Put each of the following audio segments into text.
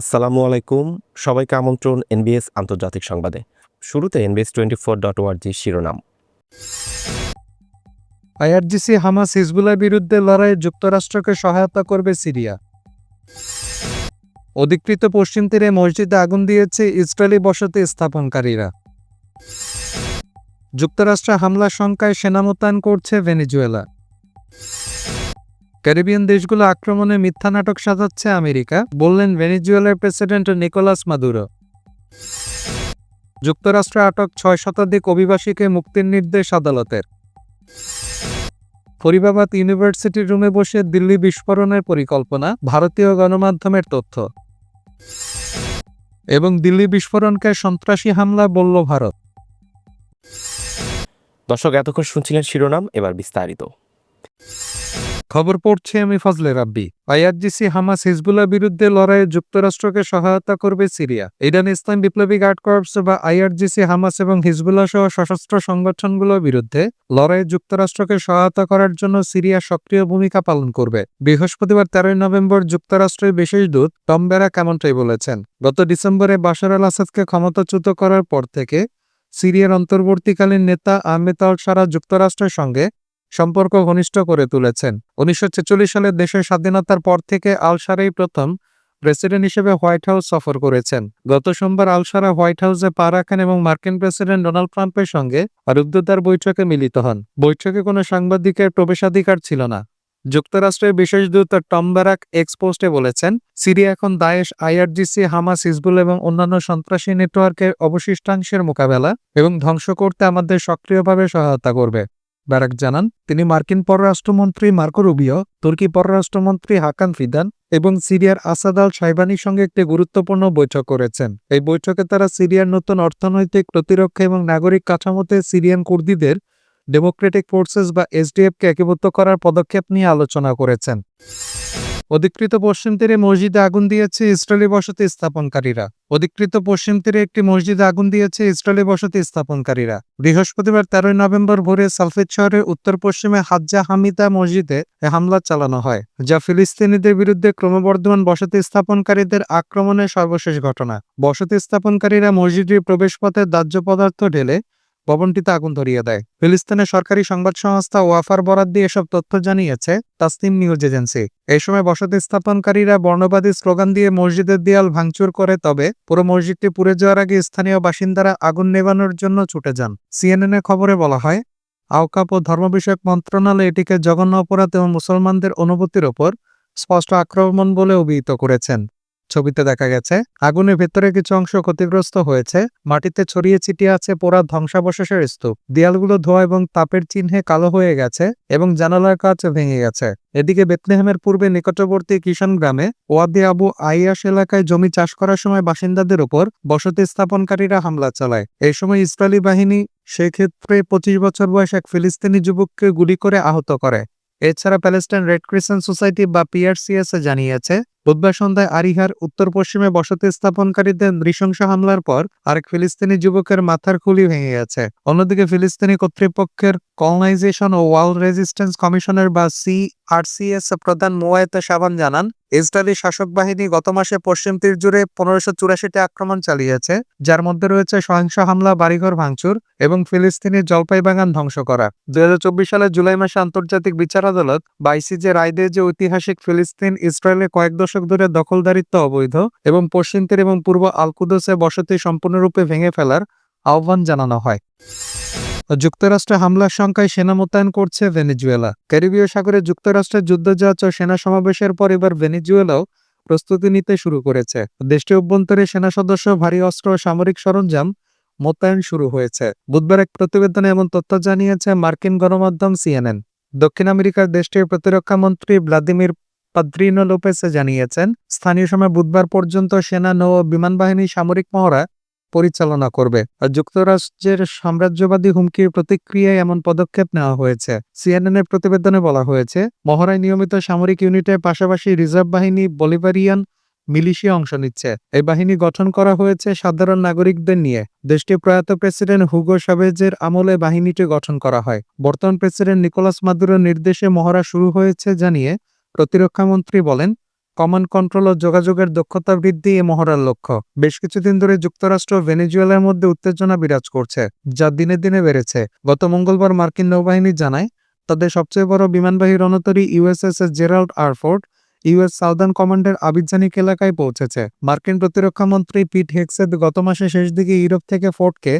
আসসালামু আলাইকুম। সবাইকে আমন্ত্রণ এনবিএস আন্তর্জাতিক সংবাদে। শুরুতে এনবিএস টোয়েন্টি ফোর ডট ওয়ার্জি শিরোনাম। আইআরজিসি, হামাস হিজবুলের বিরুদ্ধে লড়াইয়ে যুক্তরাষ্ট্রকে সহায়তা করবে সিরিয়া। অধিকৃত পশ্চিম তীরে মসজিদে আগুন দিয়েছে ইসরায়েলি বসতি স্থাপনকারীরা। যুক্তরাষ্ট্রে হামলার শঙ্কায় সেনা মোতায়েন করছে ভেনেজুয়েলা। ক্যারিবিয়ান দেশগুলো আক্রমণে মিথ্যা নাটক সাজাচ্ছে আমেরিকা, বললেন ভেনেজুয়েলার প্রেসিডেন্ট নিকোলাস মাদুরো। যুক্তরাষ্ট্রে আটক ছয় শতাধিক অভিবাসীকে মুক্তির নির্দেশ আদালতের। ফরিবাবাদ ইউনিভার্সিটির রুমে বসে দিল্লি বিস্ফোরণের পরিকল্পনা, ভারতীয় গণমাধ্যমের তথ্য। এবং দিল্লি বিস্ফোরণকে সন্ত্রাসী হামলা বলল ভারত। দর্শক, এতক্ষণ শুনছিলেন শিরোনাম, এবার বিস্তারিত। খবর পড়ছি আমি Fazle Rabbi. IRGC, Hamas Hezbollah বিরুদ্ধে লড়াইয়ে যুক্তরাষ্ট্রকে সহায়তা করবে সিরিয়া। ইরান, ইসলাম বিপ্লবী গার্ড কর্পস বা আইআরজিসি, হামাস এবং হিজবুল্লাহ সহ সশস্ত্র সংগঠনগুলোর বিরুদ্ধে লড়াইয়ে যুক্তরাষ্ট্রকে সহায়তা করার জন্য সিরিয়া সক্রিয় ভূমিকা পালন করবে। বৃহস্পতিবার তেরোই নভেম্বর যুক্তরাষ্ট্রের বিশেষ দূত টম বেরা কেমনটাই বলেছেন, গত ডিসেম্বরে বাশার আল আসাদকে ক্ষমতাচ্যুত করার পর থেকে সিরিয়ার অন্তর্বর্তীকালীন নেতা আহমেদ আল সারা যুক্তরাষ্ট্রের সঙ্গে সম্পর্ক ঘনিষ্ঠ করে তুলেছেন। উনিশশো ছেচল্লিশ সালে দেশের স্বাধীনতার পর থেকে আলসারাই প্রথম প্রেসিডেন্ট হিসেবে হোয়াইট হাউস সফর করেছেন। গত সোমবার আলসারা হোয়াইট হাউসে পা রাখেন এবং মার্কিন প্রেসিডেন্ট ডোনাল্ড ট্রাম্পের সঙ্গে রুদ্ধদ্বার বৈঠকে মিলিত হন। বৈঠকে কোনো সাংবাদিকের প্রবেশাধিকার ছিল না। যুক্তরাষ্ট্রের বিশেষ দূত টম ব্যারাক এক্সপোস্টে বলেছেন, সিরিয়া এখন দায়েশ আইআরজিসি, হামাস, হিজবুল এবং অন্যান্য সন্ত্রাসী নেটওয়ার্কের অবশিষ্টাংশের মোকাবেলা এবং ধ্বংস করতে আমাদের সক্রিয়ভাবে সহায়তা করবে। ব্যারাক জানান, তিনি মার্কিন পররাষ্ট্রমন্ত্রী মার্কো রুবিও, তুর্কি পররাষ্ট্রমন্ত্রী হাকান ফিদান এবং সিরিয়ার আসাদ আল সাইবানির সঙ্গে একটি গুরুত্বপূর্ণ বৈঠক করেছেন। এই বৈঠকে তারা সিরিয়ার নতুন অর্থনৈতিক প্রতিরক্ষা এবং নাগরিক কাঠামোতে সিরিয়ান কুর্দিদের ডেমোক্রেটিক ফোর্সেস বা এসডিএফকে একীভূত করার পদক্ষেপ নিয়ে আলোচনা করেছেন। অধিকৃত পশ্চিম তীরে মসজিদে আগুন দিয়েছে ইসরায়েলি বসতি স্থাপনকারীরা। অধিকৃত পশ্চিম তীরে একটি মসজিদে আগুন দিয়েছে ইসরায়েলি বসতি স্থাপনকারীরা। বৃহস্পতিবার তেরোই নভেম্বর ভোরে সালফেট শহরের উত্তর পশ্চিমে হাজ্জা হামিদা মসজিদে হামলা চালানো হয়, যা ফিলিস্তিনিদের বিরুদ্ধে ক্রমবর্ধমান বসতি স্থাপনকারীদের আক্রমণের সর্বশেষ ঘটনা। বসতি স্থাপনকারীরা মসজিদটির প্রবেশপথে দাহ্য পদার্থ ঢেলে ভবনটিতে আগুন ধরিয়ে দেয়। ফিলিস্তিনের সরকারি সংবাদ সংস্থা ওয়াফার বরাদ দিয়ে এসব তথ্য জানিয়েছে তাসনিম নিউজ এজেন্সি। এই সময় বসতি স্থাপনকারীরা বর্ণবাদী স্লোগান দিয়ে মসজিদের দেয়াল ভাঙচুর করে, তবে পুরো মসজিদটি পুড়ে যাওয়ার আগে স্থানীয় বাসিন্দারা আগুন নেভানোর জন্য ছুটে যান। সিএনএনের খবরে বলা হয়, আওকাপ ও ধর্ম বিষয়ক মন্ত্রণালয় এটিকে জঘন্য অপরাধ এবং মুসলমানদের অনুভূতির ওপর স্পষ্ট আক্রমণ বলে অভিহিত করেছেন। ছবিতে দেখা গেছে, আগুনের ভেতরে কিছু অংশ ক্ষতিগ্রস্ত হয়েছে, মাটিতে ছড়িয়ে ছিটিয়ে আছে পোড়া ধ্বংসাবশেষের স্তূপ। দেয়ালগুলো ধোয়া এবং তাপের চিহ্নে কালো হয়ে গেছে এবং জানালার কাজ ভেঙে গেছে। এদিকে বেতলেহেমের পূর্বে নিকটবর্তী কিষান গ্রামে ওয়াদি আবু আইয়াস এলাকায় জমি চাষ করার সময় বাসিন্দাদের ওপর বসতি স্থাপনকারীরা হামলা চালায়। এই সময় ইসরায়েলি বাহিনী সেক্ষেত্রে পঁচিশ বছর বয়স এক ফিলিস্তিনি যুবককে গুলি করে আহত করে। এছাড়া প্যালেস্টাইন রেড ক্রিসেন্ট সোসাইটি বা পিআরসিএস জানিয়েছে বুধবার সন্ধ্যায় আরিহার উত্তর পশ্চিমে বসতি স্থাপনকারীদের নৃশংস হামলার পর আরেক ফিলিস্তিনি যুবকের মাথার খুলি ভেঙে গেছে। অন্যদিকে ফিলিস্তিনি কর্তৃপক্ষের কলোনাইজেশন ও ওয়াল রেজিস্ট্যান্স কমিশনের বা সিআরসিএস প্রধান মোয়ায়েতে সাবান জানান, ইসরায়েলি শাসক বাহিনী গত মাসে পশ্চিম তীর জুড়ে পনেরোশো চুরাশিটি আক্রমণ চালিয়েছে, যার মধ্যে রয়েছে সহিংস হামলা, বাড়িঘর ভাঙচুর এবং ফিলিস্তিনি জলপাই বাগান ধ্বংস করা। দুই হাজার চব্বিশ সালের জুলাই মাসে আন্তর্জাতিক বিচার আদালত বা আইসিজে রায় দেয় যে ঐতিহাসিক ফিলিস্তিন ইসরায়েলে কয়েক দশক ধরে দখলদারিত্ব অবৈধ এবং পশ্চিম তীর এবং পূর্ব আলকুদসে বসতি সম্পূর্ণরূপে ভেঙে ফেলার আহ্বান জানানো হয়। যুক্তরাষ্ট্রে হামলার সংখ্যায় সেনা মোতায়েন করছে ভেনেজুয়েলা। ক্যারিবীয় সাগরে যুক্তরাষ্ট্রের যুদ্ধজাহাজ ও সেনা সমাবেশের পর এবার ভেনেজুয়েলাও প্রস্তুতি নিতে শুরু করেছে। দেশটির অভ্যন্তরে সেনা সদস্য, ভারী অস্ত্র ও সামরিক সরঞ্জাম মোতায়েন শুরু হয়েছে। বুধবার এক প্রতিবেদনে এমন তথ্য জানিয়েছে মার্কিন গণমাধ্যম সিএনএন। দক্ষিণ আমেরিকার দেশটির প্রতিরক্ষা মন্ত্রী ভ্লাদিমির পাদ্রিনো লোপেসে জানিয়েছেন, স্থানীয় সময় বুধবার পর্যন্ত সেনা, নৌ বিমান বাহিনী সামরিক মহড়া পরিচালনা করবে। আর যুক্তরাষ্ট্রের সাম্রাজ্যবাদী হুমকির প্রতিক্রিয়ায় এমন পদক্ষেপ নেওয়া হয়েছে। সিএনএন এর প্রতিবেদনে বলা হয়েছে, মহড়ায় নিয়মিত সামরিক ইউনিটের পাশাপাশি রিজার্ভ বাহিনী, বলিভারিয়ান মিলিশিয়া অংশ নিচ্ছে। এই বাহিনী গঠন করা হয়েছে সাধারণ নাগরিকদের নিয়ে। দেশটির প্রয়াত প্রেসিডেন্ট হুগো সাবেজের আমলে বাহিনীটি গঠন করা হয়। বর্তমান প্রেসিডেন্ট নিকোলাস মাদুরোর নির্দেশে মহড়া শুরু হয়েছে জানিয়ে প্রতিরক্ষা মন্ত্রী বলেন, কমান্ড কন্ট্রোল ও যোগাযোগের দক্ষতা বৃদ্ধি এ মহড়ার লক্ষ্য। বেশ কিছুদিন ধরে যুক্তরাষ্ট্র ভেনেজুয়েলার মধ্যে উত্তেজনা বিরাজ করছে, যা দিনে দিনে বেড়েছে। গত মঙ্গলবার মার্কিন নৌবাহিনী জানায়, তাদের সবচেয়ে বড় বিমানবাহী রণতরী USS Gerald R Ford US southern কমান্ডের আবিজ্ঞানিক এলাকায় পৌঁছেছে। মার্কিন প্রতিরক্ষা মন্ত্রী পিট হেক্সেদ গত মাসের শেষ দিকে ইউরোপ থেকে ফোর্টকে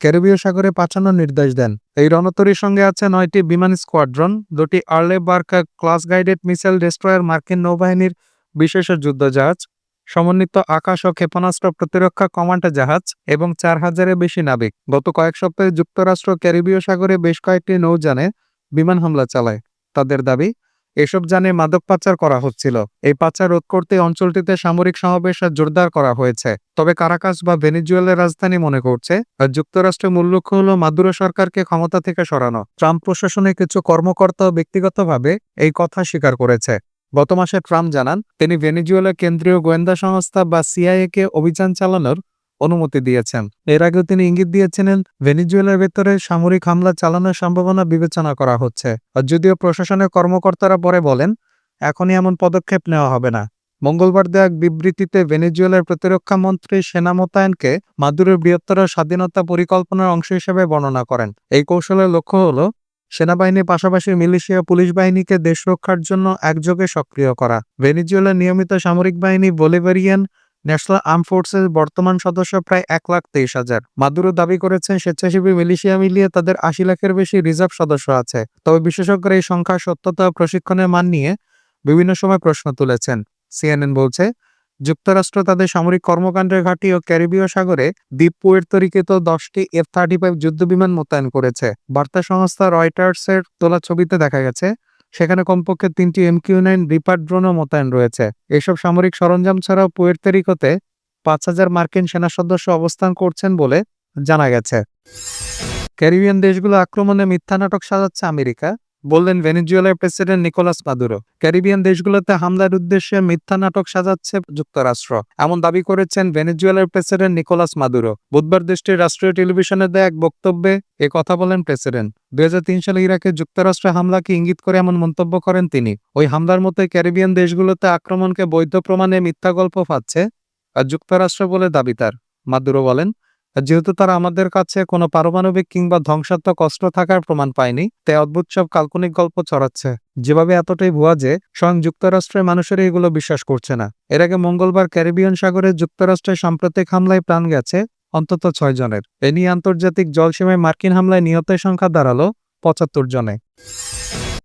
ক্যারিবীয় সাগরে পাঠানোর নির্দেশ দেন। এই রণতরীর সঙ্গে আছে নয়টি বিমান স্কোয়াড্রন, দুটি Arleigh Burke class guided missile destroyer মার্কিন নৌবাহিনীর বিশেষ যুদ্ধজাহাজ, সমন্বিত আকাশ ও ক্ষেপণাস্ত্র প্রতিরক্ষা কমান্ড জাহাজ এবং চার হাজারের বেশি নাবিক। গত কয়েক সপ্তাহে যুক্তরাষ্ট্র ক্যারিবীয় সাগরে বেশ কয়েকটি নৌযানে বিমান হামলা চালায়। তাদের দাবি এসব যানে মাদক পাচার করা হচ্ছিল। এই পাচার রোধ করতে অঞ্চলটিতে সামরিক সমাবেশ জোরদার করা হয়েছে। তবে কারাকাস বা ভেনিজুয়েলের রাজধানী মনে করছে যুক্তরাষ্ট্রের মূল লক্ষ্য হল মাদুরো সরকারকে ক্ষমতা থেকে সরানো। ট্রাম্প প্রশাসনের কিছু কর্মকর্তা ব্যক্তিগতভাবে এই কথা স্বীকার করেছে। গত মাসে ট্রাম্প জানান, তিনি ভেনিজুয়েলার কেন্দ্রীয় গোয়েন্দা সংস্থা বা সিআইএ কে অভিযান চালানোর অনুমতি দিয়েছেন। এর আগেও তিনি ইঙ্গিত দিয়েছিলেন, ভেনিজুয়েলার ভেতরে সামরিক হামলা চালানোর সম্ভাবনা বিবেচনা করা হচ্ছে। যদিও প্রশাসনের কর্মকর্তারা পরে বলেন, এখনই এমন পদক্ষেপ নেওয়া হবে না। মঙ্গলবার দেওয়া এক বিবৃতিতে ভেনেজুয়েলার প্রতিরক্ষা মন্ত্রী সেনা মোতায়েনকে মাদুরের বৃহত্তর স্বাধীনতা পরিকল্পনার অংশ হিসেবে বর্ণনা করেন। এই কৌশলের লক্ষ্য হল, সেনাবাহিনীর পাশাপাশি মিলিশিয়া পুলিশ বাহিনীকে দেশ রক্ষার জন্য একযোগে সক্রিয় করা। ভেনিজুয়েলার নিয়মিত সামরিক বাহিনী বলিভারিয়ান ন্যাশনাল আর্ম ফোর্সের বর্তমান সদস্য প্রায় এক লাখ তেইশ হাজার। মাদুরো দাবি করেছেন স্বেচ্ছাসেবী মিলিশিয়া মিলিয়ে তাদের আশি লাখের বেশি রিজার্ভ সদস্য আছে। তবে বিশেষজ্ঞরা এই সংখ্যা, সত্যতা প্রশিক্ষণের মান নিয়ে বিভিন্ন সময় প্রশ্ন তুলেছেন। সিএনএন বলছে, যুক্তরাষ্ট্র তাদের সামরিক কর্মকাণ্ডের ঘাঁটি ও ক্যারিবীয় সাগরে দ্বীপ তরিকৃত দশটি এফ থার্টি ফাইভ যুদ্ধবিমান মোতায়েন করেছে। বার্তা সংস্থা রয়টার্সের তোলা ছবিতে দেখা গেছে সেখানে কমপক্ষে তিনটি এমকিউ নাইন রিপার ড্রোনও মোতায়েন রয়েছে। এসব সামরিক সরঞ্জাম ছাড়াও পুয়ের্তেরিকোতে পাঁচ হাজার মার্কিন সেনা সদস্য অবস্থান করছেন বলে জানা গেছে। ক্যারিবিয়ান দেশগুলো আক্রমণে মিথ্যা নাটক সাজাচ্ছে আমেরিকা। বললেন, ভেনেজুয়েলার প্রেসিডেন্ট নিকোলাস মাদুরো, ক্যারিবিয়ান দেশগুলোতে হামলার উদ্দেশ্যে মিথ্যা নাটক সাজাচ্ছে যুক্তরাষ্ট্র। এমন দাবি করেছেন ভেনেজুয়েলার প্রেসিডেন্ট নিকোলাস মাদুরো। বুধবার দেশটির রাষ্ট্রীয় টেলিভিশনে দেয়া এক বক্তব্যে এ কথা বলেন প্রেসিডেন্ট। দুই হাজার তিন সালে ইরাকে যুক্তরাষ্ট্র হামলাকে ইঙ্গিত করে এমন মন্তব্য করেন তিনি। ওই হামলার মতো ক্যারিবিয়ান দেশগুলোতে আক্রমণকে বৈধ প্রমাণে মিথ্যা গল্প পাচ্ছে আর যুক্তরাষ্ট্র বলে দাবি তার। মাদুরো বলেন যেহেতু তারা আমাদের কাছে কোনো পারমাণবিক কিংবা ধ্বংসাত্মক অস্ত্র থাকার প্রমাণ পায়নি, তাই অদ্ভুত সব কাল্পনিক গল্প ছড়াচ্ছে। যেভাবে এতটাই ভুয়া যে, স্বয়ং যুক্তরাষ্ট্রের মানুষেরা এগুলো বিশ্বাস করছে না। এর আগে মঙ্গলবার ক্যারিবিয়ান সাগরে যুক্তরাষ্ট্রের সাম্প্রতিক হামলায় প্রাণ গেছে অন্তত ছয় জনের। এ নিয়ে আন্তর্জাতিক জলসীমায় মার্কিন হামলায় নিহতের সংখ্যা দাঁড়াল পঁচাত্তর জনে।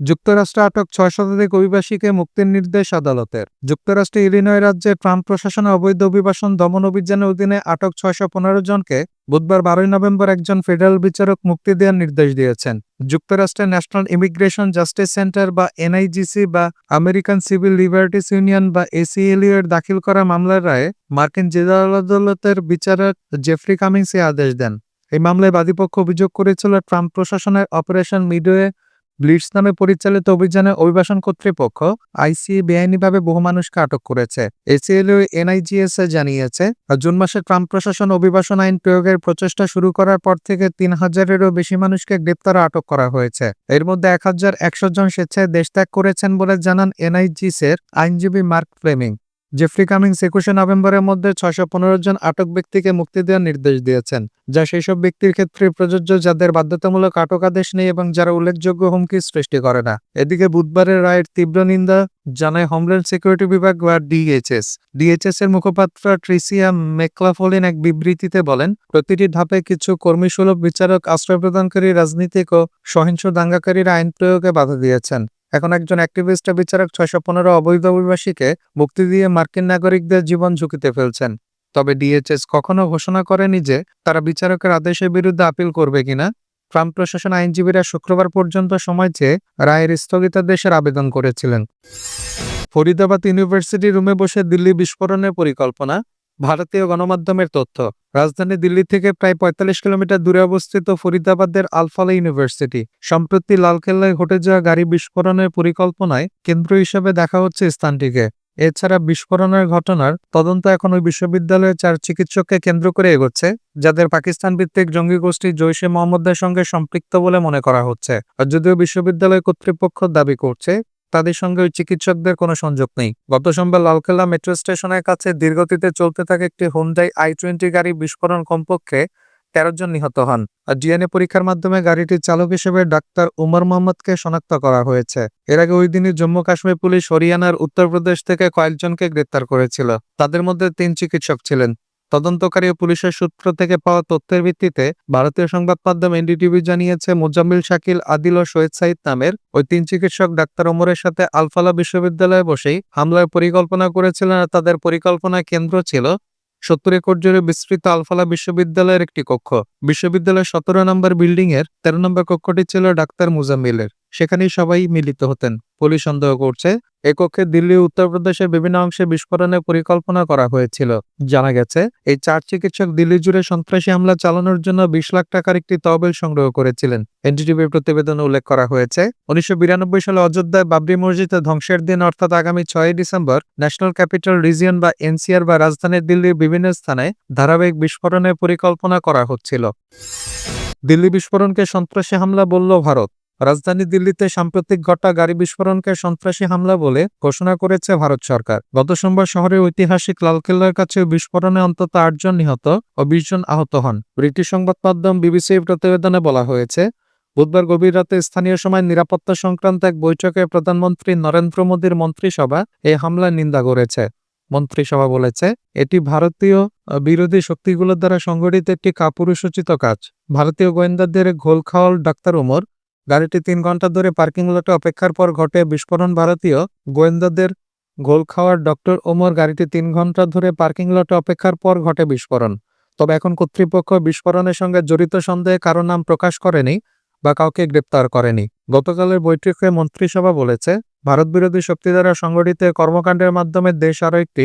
যুক্তরাষ্ট্রে আটক ছয় শতাধিক অভিবাসীকে মুক্তির নির্দেশ আদালতের। যুক্তরাষ্ট্রে ইলিনয় রাজ্যে ট্রাম্প প্রশাসনের অবৈধ অভিবাসন দমন অভিযানের অধীনে আটক ছয়শো পনেরো জনকে বুধবার বারোই নভেম্বর একজন ফেডারেল বিচারক মুক্তি দেওয়ার নির্দেশ দিয়েছেন। যুক্তরাষ্ট্রের ন্যাশনাল ইমিগ্রেশন জাস্টিস সেন্টার বা এনআইজিসি বা আমেরিকান সিভিল লিবার্টিস ইউনিয়ন বা এসিএলইউ এর দাখিল করা মামলার রায়ে মার্কিন জেলা আদালতের বিচারক জেফরি কামিংস আদেশ দেন। এই মামলায় বাদীপক্ষ অভিযোগ করেছিল, ট্রাম্প প্রশাসনের অপারেশন মিডওয়ে ব্লিটস নামে পরিচালিত অভিযানে অভিবাসন কর্তৃপক্ষ আইসি বেআইনিভাবে বহু মানুষকে আটক করেছে। এসিএলও এনআইজিএস জানিয়েছে, জুন মাসে ট্রাম্প প্রশাসন অভিবাসন আইন প্রয়োগের প্রচেষ্টা শুরু করার পর থেকে তিন হাজারেরও বেশি মানুষকে গ্রেপ্তার আটক করা হয়েছে। এর মধ্যে এক হাজার একশো জন স্বেচ্ছায় দেশ ত্যাগ করেছেন বলে জানান এনআইজিসের আইনজীবী মার্ক ফ্লেমিং। জেফ্রি কামিংস একুশে নভেম্বরের মধ্যে ছয়শো পনেরো জন আটক ব্যক্তিকে মুক্তি দেওয়ার নির্দেশ দিয়েছেন, যা সেই সব ব্যক্তির ক্ষেত্রে প্রযোজ্য যাদের বাধ্যতামূলক আটক আদেশ নেই এবং যারা উল্লেখযোগ্য হুমকি সৃষ্টি করে না। এদিকে বুধবারের রায়ের তীব্র নিন্দা জানায় হোমল্যান্ড সিকিউরিটি বিভাগ বা ডিএইচএস। ডিএইচএস এর মুখপাত্র ট্রিসিয়া মেকলাফোলিন এক বিবৃতিতে বলেন, প্রতিটি ধাপে কিছু কর্মীসুলভ বিচারক আশ্রয় প্রদানকারী রাজনীতিক ও সহিংস দাঙ্গাকারীরা আইন প্রয়োগে বাধা দিয়েছেন। এখন একজন অ্যাক্টিভিস্ট বিচারক ছয়শো পনেরো অবৈধ অভিবাসীকে মুক্তি দিয়ে মার্কিন নাগরিকদের জীবন ঝুঁকিতে ফেলছেন। তবে ডিএচএস কখনো ঘোষণা করেনি যে তারা বিচারকের আদেশের বিরুদ্ধে আপিল করবে কিনা। ট্রাম্প প্রশাসন আইনজীবীরা শুক্রবার পর্যন্ত সময় চেয়ে রায়ের স্থগিতাদেশের আবেদন করেছিলেন। ফরিদাবাদ ইউনিভার্সিটি রুমে বসে দিল্লি বিস্ফোরণের পরিকল্পনা ভারতীয় গণমাধ্যমের তথ্য, রাজধানী দিল্লি থেকে প্রায় পঁয়তাল্লিশ কিলোমিটার দূরে অবস্থিত ফরিদাবাদের আলফালা ইউনিভার্সিটি। সম্প্রতি লালকেল্লায় ঘটে যাওয়া গাড়ি বিস্ফোরণের পরিকল্পনায় কেন্দ্র হিসেবে দেখা হচ্ছে স্থানটিকে। এছাড়া বিস্ফোরণের ঘটনার তদন্ত এখন ওই বিশ্ববিদ্যালয়ের চার চিকিৎসককে কেন্দ্র করে এগোচ্ছে, যাদের পাকিস্তান ভিত্তিক জঙ্গি গোষ্ঠী জৈশে মোহাম্মদের সঙ্গে সম্পৃক্ত বলে মনে করা হচ্ছে। আর যদিও বিশ্ববিদ্যালয় কর্তৃপক্ষ দাবি করছে তাদের সঙ্গে ওই চিকিৎসকদের কোনো সংযোগ নেই। গত সোমবার লালকেল্লা মেট্রো স্টেশনের কাছে দীর্ঘতিতে চলতে থাকা একটি হোন্ডাই আই টোয়েন্টি গাড়ি বিস্ফোরণ কমপক্ষে তেরো জন নিহত হন। আর ডিএনএ পরীক্ষার মাধ্যমে গাড়িটির চালক হিসেবে ডাক্তার উমর মোহাম্মদকে শনাক্ত করা হয়েছে। এর আগে ওই দিনই জম্মু কাশ্মীর পুলিশ হরিয়ানার উত্তরপ্রদেশ থেকে কয়েকজনকে গ্রেপ্তার করেছিল। তাদের মধ্যে তিন চিকিৎসক ছিলেন। তদন্তকারী পুলিশের সূত্র থেকে পাওয়া তথ্যের ভিত্তিতে ভারতীয় সংবাদ মাধ্যম এনডিটিভি জানিয়েছে, মোজাম্মিল শাকিল, আদিল ও শহীদ সাইদ নামের ওই তিন চিকিৎসক ডাক্তার ওমরের সাথে আলফালা বিশ্ববিদ্যালয়ে বসেই হামলার পরিকল্পনা করেছিলেন আর তাদের পরিকল্পনা কেন্দ্র ছিল সত্তর একর জুড়ে বিস্তৃত আলফালা বিশ্ববিদ্যালয়ের একটি কক্ষ। বিশ্ববিদ্যালয়ের সতেরো নম্বর বিল্ডিং এর তেরো নম্বর কক্ষটি ছিল ডাক্তার মুজাম্মিলের। সেখানেই সবাই মিলিত হতেন। পুলিশ সন্দেহ করছে। এ কক্ষে দিল্লি উত্তরপ্রদেশের বিভিন্ন অংশে বিস্ফোরণের পরিকল্পনা করা হয়েছিল। জানা গেছে, এই চার চিকিৎসক দিল্লি জুড়ে সন্ত্রাসী হামলা চালানোর জন্য বিশ লাখ টাকার একটি তহবিল সংগ্রহ করেছিলেন। এনডিটিভির প্রতিবেদনে উল্লেখ করা হয়েছে, উনিশশো বিরানব্বই সালে অযোধ্যায় বাবরি মসজিদে ধ্বংসের দিন, অর্থাৎ আগামী ছয়ই ডিসেম্বর, ন্যাশনাল ক্যাপিটাল রিজিয়ন বা এনসিআর বা রাজধানী দিল্লির বিভিন্ন স্থানে ধারাবাহিক বিস্ফোরণের পরিকল্পনা করা হচ্ছিল। দিল্লি বিস্ফোরণকে সন্ত্রাসী হামলা বলল ভারত। রাজধানী দিল্লিতে সাম্প্রতিক ঘটা গাড়ি বিস্ফোরণকে সন্ত্রাসী হামলা বলে ঘোষণা করেছে ভারত সরকার। গত সোমবার শহরের ঐতিহাসিক লালকেল্লার কাছে বিস্ফোরণে অন্তত আটজন নিহত ও বিশ জন আহত হন। ব্রিটিশ সংবাদ মাধ্যম বিবিসির প্রতিবেদনে বলা হয়েছে, বুধবার গভীর রাতে স্থানীয় সময় নিরাপত্তা সংক্রান্ত এক বৈঠকে প্রধানমন্ত্রী নরেন্দ্র মোদীর মন্ত্রিসভা এই হামলার নিন্দা করেছে। মন্ত্রিসভা বলেছে, এটি ভারতীয় বিরোধী শক্তিগুলোর দ্বারা সংগঠিত একটি কাপুরুষোচিত কাজ। ভারতীয় গোয়েন্দাদের ঘোল খাওয়াল ডাক্তার উমর গাড়িটি তিন ঘণ্টা ধরে পার্কিং লটে অপেক্ষার পর ঘটে বিস্ফোরণ। ভারতীয় গোয়েন্দাদের গোল খাওয়ার ডক্টর ওমর গাড়িটি তিন ঘণ্টা ধরে পার্কিং লটে অপেক্ষার পর ঘটে বিস্ফোরণ। তবে এখন কর্তৃপক্ষ বিস্ফোরণের সঙ্গে জড়িত সন্দেহে কারও নাম প্রকাশ করেনি বা কাউকে গ্রেপ্তার করেনি। গতকালের বৈঠকে মন্ত্রিসভা বলেছে, ভারত বিরোধী শক্তি দ্বারা সংগঠিত কর্মকাণ্ডের মাধ্যমে দেশ আরও একটি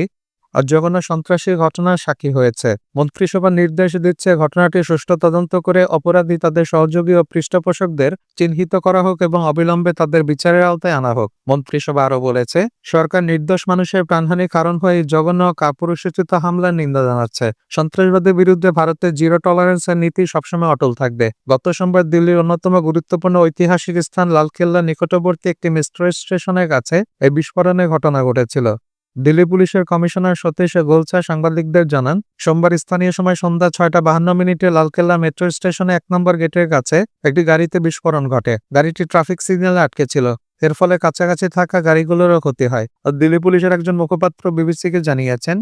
জঘন্য সন্ত্রাসী ঘটনার সাক্ষী হয়েছে। মন্ত্রিসভা নির্দেশ দিচ্ছে ঘটনাটি সুষ্ঠু তদন্ত করে অপরাধী তাদের সহযোগী ও পৃষ্ঠপোষকদের চিহ্নিত করা হোক এবং অবিলম্বে তাদের বিচারের আওতায় আনা হোক। মন্ত্রিসভা আরও বলেছে, সরকার নির্দোষ মানুষের প্রাণহানির কারণ হয়ে জঘন্য কাপুরুষোচিত হামলার নিন্দা জানাচ্ছে। সন্ত্রাসবাদের বিরুদ্ধে ভারতের জিরো টলারেন্সের নীতি সবসময় অটল থাকবে। গত সোমবার দিল্লির অন্যতম গুরুত্বপূর্ণ ঐতিহাসিক স্থান লালকেল্লা নিকটবর্তী একটি মেট্রো স্টেশনের কাছে এই বিস্ফোরণের ঘটনা ঘটেছিল। দিল্লি পুলিশের কমিশনার সতীশ গোলচা সাংবাদিকদের জানান, সোমবার স্থানীয় সময় সন্ধ্যা ছয়টা বাহান্ন মিনিটে লালকেল্লা মেট্রো স্টেশনে এক নম্বর গেটের কাছে একটি গাড়িতে বিস্ফোরণ ঘটে। গাড়িটি ট্রাফিক সিগন্যালে আটকে ছিল। এর ফলে কাছাকাছি থাকা গাড়িগুলোরও ক্ষতি হয়। দিল্লি পুলিশের একজন মুখপাত্র বিবিসিকে জানিয়েছেন,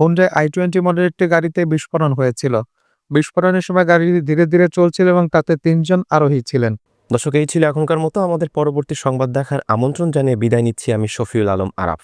হুন্ডাই আই টোয়েন্টি মডেল একটি গাড়িতে বিস্ফোরণ হয়েছিল। বিস্ফোরণের সময় গাড়ি ধীরে ধীরে চলছিল এবং তাতে তিনজন আরোহী ছিলেন। দর্শক, এই ছিল এখনকার মতো। আমাদের পরবর্তী সংবাদ দেখার আমন্ত্রণ জানিয়ে বিদায় নিচ্ছি আমি শফিউল আলম আরাফ।